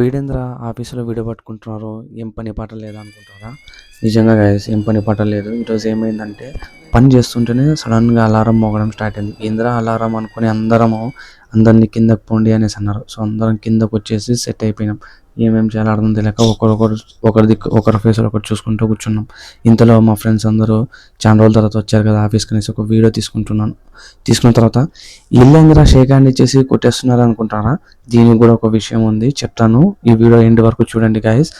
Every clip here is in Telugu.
వీడేంద్ర ఆఫీసులో వీడియో పట్టుకుంటున్నారు. ఏం పని పాట లేదా అనుకుంటారా? నిజంగా గాయస్ ఏం పని పాట లేదు. ఈరోజు ఏమైందంటే పని చేస్తుంటేనే సడన్‌గా అలారం మోగడం స్టార్ట్ అయింది. ఏంద్ర అలారం అనుకుని అందరము అందరిని కిందకి పోండి అనేసి అన్నారు. సో అందరం కిందకొచ్చేసి సెట్ అయిపోయినాం. ఏమేమి చేయాలో అర్థం తెలియక ఒకరొకరు ఒకరి దిక్కు ఒకరి ఫేస్ ఒకరు చూసుకుంటూ కూర్చున్నాం. ఇంతలో మా ఫ్రెండ్స్ అందరూ చాలా రోజుల తర్వాత వచ్చారు కదా ఆఫీస్‌కి అనేసి ఒక వీడియో తీసుకుంటున్నాను. తీసుకున్న తర్వాత ఇల్లు షేక్ హ్యాండ్ ఇచ్చేసి కొట్టేస్తున్నారు అనుకుంటారా? దీనికి కూడా ఒక విషయం ఉంది చెప్తాను. ఈ వీడియో ఎండ్ వరకు చూడండి గాయస్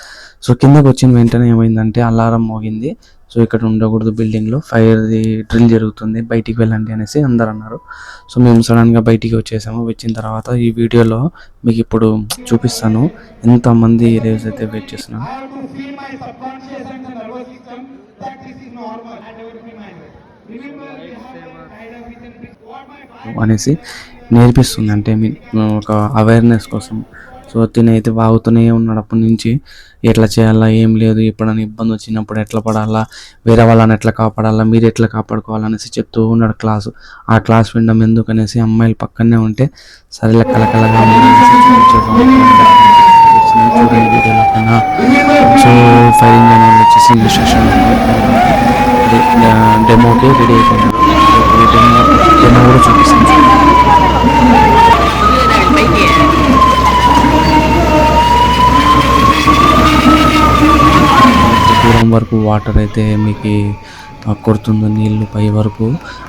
సో కిందకు వచ్చిన వెంటనే ఏమైందంటే అలారం మోగింది. సో ఇక్కడ ఉండకూడదు బిల్డింగ్‌లో ఫైర్‌ది డ్రిల్ జరుగుతుంది. బయటికి వెళ్ళండి అనేసి అందరు అన్నారు. సో మేము సడన్‌గా బయటికి వచ్చేసాము. వచ్చిన తర్వాత ఈ వీడియోలో మీకు ఇప్పుడు చూపిస్తాను. ఎంతమంది రేవ్స్ అయితే వెయిట్ చేస్తున్నారు. అనేసి నేర్పిస్తుంది. అంటే మీ ఒక అవేర్‌నెస్ కోసం. సో తినైతే వాగుతూనే ఉన్నాడు అప్పటి నుంచి. ఎట్లా చేయాలా? ఏం లేదు. ఎప్పుడైనా ఇబ్బంది వచ్చినప్పుడు ఎట్లా పడాలా? వేరే వాళ్ళని ఎట్లా కాపాడాలా? మీరు ఎట్లా కాపాడుకోవాలనేసి చెప్తూ ఉన్నాడు క్లాసు. ఆ క్లాస్ వినడం ఎందుకనేసి అమ్మాయిలు పక్కనే ఉంటే సరేలే కలకలగా సో ఫైర్ ఇంజన్ వచ్చేసి ఇన్స్ట్రక్షన్ డెమోకి రెడీ అయిపోయినారు. డెమో డెమో కూడా చూపిస్తాను. దూరం వరకు వాటర్ అయితే మీకు కొడుతుంది నీళ్ళు పై వరకు.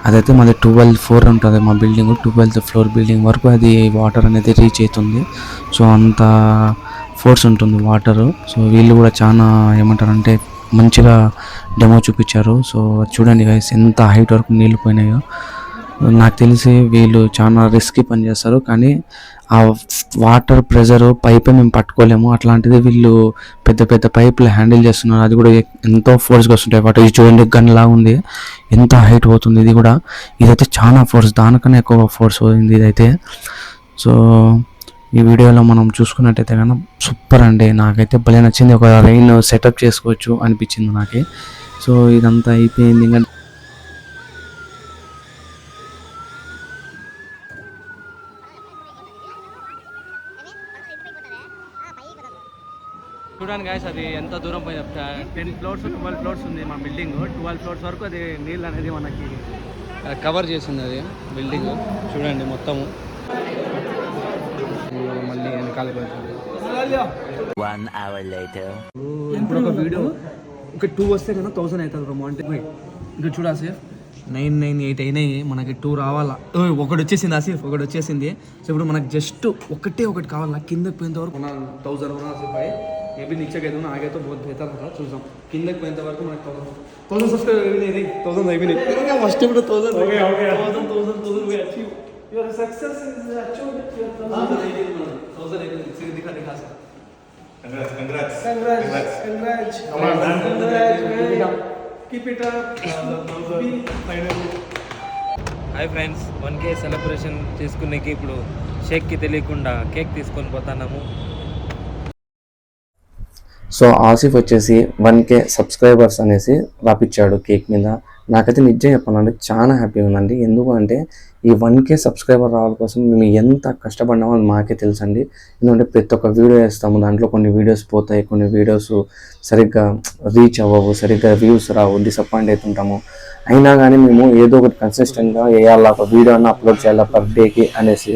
అదైతే మాది ట్వెల్వ్ ఫ్లోర్ ఉంటుంది మా బిల్డింగ్ ట్వెల్త్ ఫ్లోర్ బిల్డింగ్ వరకు అది వాటర్ అనేది రీచ్ అవుతుంది సో అంత ఫోర్స్ ఉంటుంది వాటర్. సో వీళ్ళు కూడా చాలా ఏమంటారంటే మంచిగా డెమో చూపించారు. సో చూడండి గైస్ ఎంత హైట్ వరకు నీళ్ళు పోయినాయో. నాకు తెలిసి వీళ్ళు చాలా రిస్కీ పని చేస్తారు కానీ ఆ వాటర్ ప్రెజర్ పైపే మేము పట్టుకోలేము. అట్లాంటిది వీళ్ళు పెద్ద పెద్ద పైపులు హ్యాండిల్ చేస్తున్నారు. అది కూడా ఎంతో ఫోర్స్గా వస్తుంటాయి. వాటర్ ఇది చూడండి గన్ లా ఉంది. ఎంత హైట్ పోతుంది ఇది కూడా. ఇదైతే చాలా ఫోర్స్ దానికన్నా ఎక్కువ ఫోర్స్ పోయింది ఇదైతే. సో ఈ వీడియోలో మనం చూసుకున్నట్టయితే కనుక సూపర్ అండి. నాకైతే భలే నచ్చింది. ఒక రైన్ సెటప్ చేసుకోవచ్చు అనిపించింది నాకే. సో ఇదంతా అయిపోయింది. ఇంకా చూడండి గాయస్ అది ఎంత దూరం పోయి టెన్ ఫ్లోర్స్ ట్వెల్వ్ ఫ్లోర్స్ ఉంది మన బిల్డింగ్ ట్వెల్వ్ ఫ్లోర్స్ వరకు అది నీళ్ళు అనేది మనకి కవర్ చేసింది అది బిల్డింగ్ చూడండి మొత్తము. మళ్ళీ వెనకాలకి hour later. ఇప్పుడు ఒక వీడియో ఒక టూ వస్తే కన్నా థౌసండ్ అవుతుంది బ్రో అంటే ఇంకా చూడ ఆసిఫ్. నైన్ నైన్ ఎయిట్ అయినాయి. మనకి టూ రావాలా. ఒకటి వచ్చేసింది ఆసిఫ్ ఒకటి వచ్చేసింది. సో ఇప్పుడు మనకి జస్ట్ ఒకటే ఒకటి కావాలా. కిందకి పోయేంత వరకు థౌసండ్ మేబీ నిచ్చకి ఏదైనా ఆగేతో బహుత్ బెహతర్ ఉంటుంది చూద్దాం కిందకి పోయేంతవరకు మనకి థౌసండ్ థౌసండ్ సబ్స్క్రైబ్ అయిపోయినాయి థౌసండ్ అయిపోయినాయి ఫస్ట్ ఇప్పుడు thousand thousand thousand thousand achieve your success is achieved thousand అయిపోయింది సిరి దిఖా దిఖా sir keep it up finally hi friends one K celebration చేసుకునేకి ఇప్పుడు షేక్కి తెలియకుండా కేక్ తీసుకొని పోతున్నాము. సో ఆసిఫ్ వచ్చేసి వన్ కే సబ్స్క్రైబర్స్ అనేసి రాపిచ్చాడు కేక్ మీద. నాకైతే నిజం చెప్పాలంటే చాలా హ్యాపీగా ఉందండి. ఎందుకు అంటే ఈ వన్ కే సబ్స్క్రైబర్ రావడం కోసం మేము ఎంత కష్టపడినామో అది మాకే తెలుసండి. ఎందుకంటే ప్రతి ఒక్క వీడియో వేస్తాము దాంట్లో కొన్ని వీడియోస్ పోతాయి కొన్ని వీడియోస్ సరిగ్గా రీచ్ అవ్వవు సరిగ్గా వ్యూస్ రావు డిసప్పాయింట్ అవుతుంటాము. అయినా కానీ మేము ఏదో ఒకటి కన్సిస్టెంట్గా వేయాలా ఒక వీడియో అన్న అప్లోడ్ చేయాలా పర్ డేకి అనేసి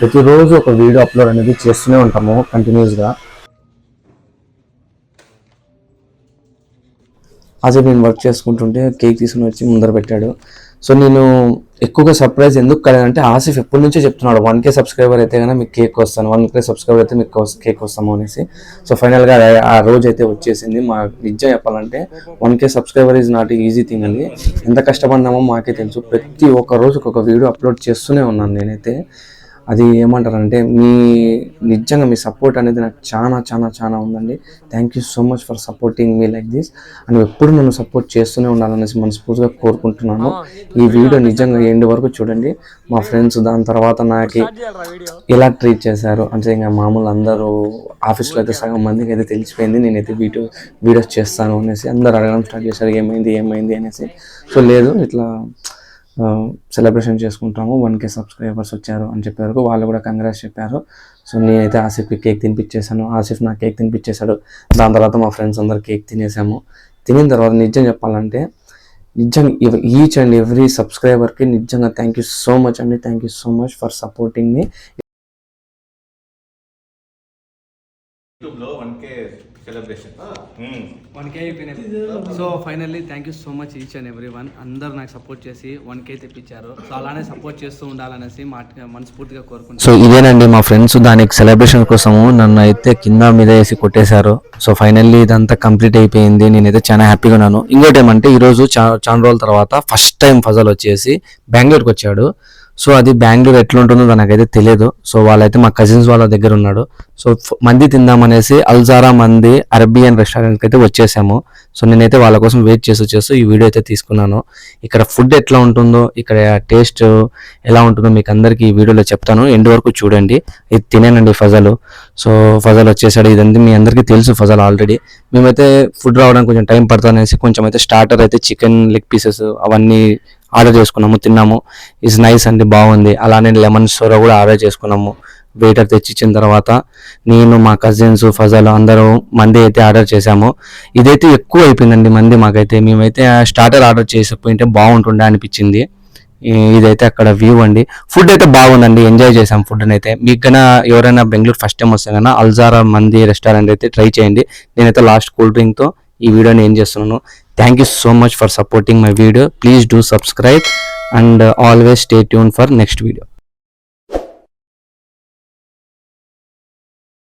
ప్రతిరోజు ఒక వీడియో అప్లోడ్ అనేది చేస్తూనే ఉంటాము కంటిన్యూస్గా అదే నేను వర్క్ చేసుకుంటుంటే కేక్ తీసుకుని వచ్చి ముందర పెట్టాడు. సో నేను ఎక్కువగా సర్ప్రైజ్ ఎందుకు కలదంటే ఆసిఫ్ ఎప్పటి నుంచో చెప్తున్నాడు వన్ కే సబ్స్క్రైబర్ అయితే కనుక మీకు కేక్ వస్తాను వన్ కే సబ్స్క్రైబర్ అయితే మీకు కేక్ వస్తాము అనేసి. సో ఫైనల్గా ఆ రోజు అయితే వచ్చేసింది. మా నిజం చెప్పాలంటే one K subscriber is not easy thing అండి. ఎంత కష్టపడినామో మాకే తెలుసు. ప్రతి ఒక్క రోజు ఒక వీడియో అప్లోడ్ చేస్తూనే ఉన్నాను నేనైతే. అది ఏమంటారంటే మీ నిజంగా మీ సపోర్ట్ అనేది నాకు చాలా చాలా చాలా ఉందండి. Thank you so much for supporting me like this and ఎప్పుడు నన్ను సపోర్ట్ చేస్తూనే ఉండాలనేసి మనస్ఫూర్తిగా కోరుకుంటున్నాను. ఈ వీడియో నిజంగా. ఎండ్ వరకు చూడండి. మా ఫ్రెండ్స్ దాని తర్వాత నాకు ఎలా ట్రీట్ చేశారు? అంటే ఇంకా మామూలు అందరూ ఆఫీస్లో అయితే సగం మందికి అయితే తెలిసిపోయింది. నేనైతే వీడియో వీడియోస్ చేస్తాను అనేసి అందరు అడగడం స్టార్ట్ చేశారు. ఏమైంది ఏమైంది అనేసి. సో లేదు ఇట్లా సెలబ్రేషన్ చేసుకుంటాము. వన్ కే సబ్స్క్రైబర్స్ వచ్చారు అని చెప్పారు వాళ్ళు కూడా కంగ్రాట్స్ చెప్పారు. సో నేనైతే ఆసిఫ్కి కేక్ తినిపించేశాను ఆసిఫ్ నా కేక్ తినిపించేశాడు దాని తర్వాత మా ఫ్రెండ్స్ అందరు కేక్ తినేసాము. తినిన తర్వాత నిజం చెప్పాలంటే నిజంగా ఈచ్ అండ్ ఎవ్రీ సబ్స్క్రైబర్కి నిజంగా థ్యాంక్ యూ సో మచ్ అండి. Thank you so much for supporting me celebration one K అయిపోయినాయి. So finally thank you so much each and every one అందరు నాకు సపోర్ట్ చేసి వన్ కే తెప్పించారు. సో అలానే సపోర్ట్ చేస్తూ ఉండాలనేసి మా మనస్ఫూర్తిగా కోరుకుంటున్నాను. సో ఇదేనండి మా ఫ్రెండ్స్ దానికి సెలబ్రేషన్ కోసము నన్ను అయితే కింద మీద వేసి కొట్టేశారు. సో ఫైనల్లీ ఇదంతా కంప్లీట్ అయిపోయింది. నేనైతే చాలా హ్యాపీగా ఉన్నాను. ఇంకోటి ఏమంటే ఈరోజు చా చాలా రోజుల తర్వాత ఫస్ట్ టైం ఫజల్ వచ్చేసి బెంగళూరుకి వచ్చాడు. సో అది బెంగళూరు ఎట్లా ఉంటుందో నాకైతే తెలియదు సో వాళ్ళైతే మా కజిన్స్ వాళ్ళ దగ్గర ఉన్నాడు. సో మంది తిందామనేసి అల్జారా మంది అరబియన్ రెస్టారెంట్కి అయితే వచ్చేసాము. సో నేనైతే వాళ్ళ కోసం వెయిట్ చేసి వచ్చేసి ఈ వీడియో అయితే తీసుకున్నాను. ఇక్కడ ఫుడ్ ఎట్లా ఉంటుందో ఇక్కడ టేస్ట్ ఎలా ఉంటుందో మీకు అందరికీ ఈ వీడియోలో చెప్తాను. ఎండ్ వరకు చూడండి. ఇది తినేనండి ఫజలు. సో ఫజల్ వచ్చేసాడు. ఇదంతా మీ అందరికీ తెలుసు ఫజల్ ఆల్రెడీ మేమైతే ఫుడ్ రావడానికి కొంచెం టైం పడుతుంది అనేసి కొంచెం అయితే స్టార్టర్ అయితే చికెన్ లెగ్ పీసెస్ అవన్నీ ఆర్డర్ చేసుకున్నాము తిన్నాము. ఇస్ నైస్ అండి బాగుంది. అలానే లెమన్ సోరా కూడా ఆర్డర్ చేసుకున్నాము. వెయిటర్ తెచ్చిచ్చిన తర్వాత నేను మా కజిన్స్ ఫజల్ అందరూ మంది అయితే ఆర్డర్ చేశాము. ఇదైతే ఎక్కువ అయిపోయిందండి మంది మాకైతే. మేమైతే స్టార్టర్ ఆర్డర్ చేసకపోయింటే బాగుంటుండే అనిపించింది. ఇదైతే అక్కడ వ్యూ అండి. ఫుడ్ అయితే బాగుందండి ఎంజాయ్ చేసాం ఫుడ్ అయితే. మీకు గన ఎవరైనా బెంగళూరు ఫస్ట్ టైం వస్తే కన్నా అల్జారా మంది రెస్టారెంట్ అయితే ట్రై చేయండి. నేనైతే లాస్ట్ కూల్ డ్రింక్తో ఈ వీడియోని ఏం చేస్తున్నాను. thank you so much for supporting my video. Please do subscribe and uh, always stay tuned for next video.